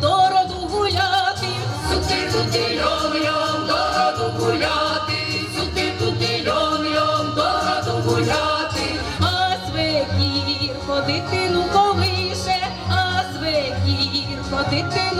Дороду гуляти, сюди туди льом, льом, до гуляти, сюди туди льом, льом, до гуляти, а звегір ходити ну ковише, а звегір ходити.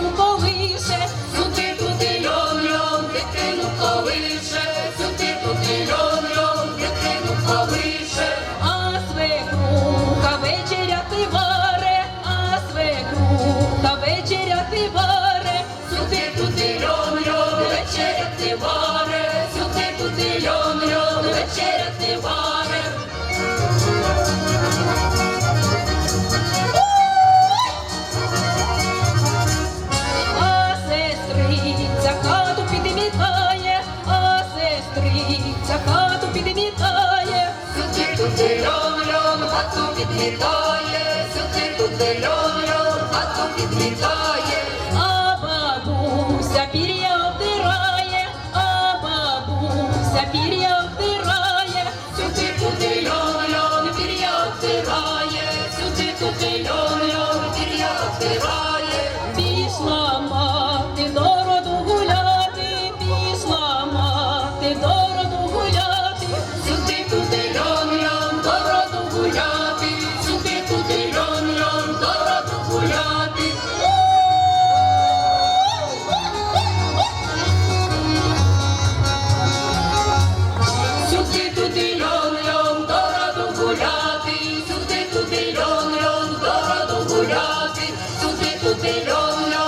туди льон, льон, хату підлітає, сюди туди льон, льон, хату підлітає, а бабуся пір'я обдирає, а бабуся пір'я обдирає, сюди туди пір'я обдирає, сюди туди льон, пір'я обдирає, пішла мати до роду гуляти, пішла мати до гуляти, туди, туди льон.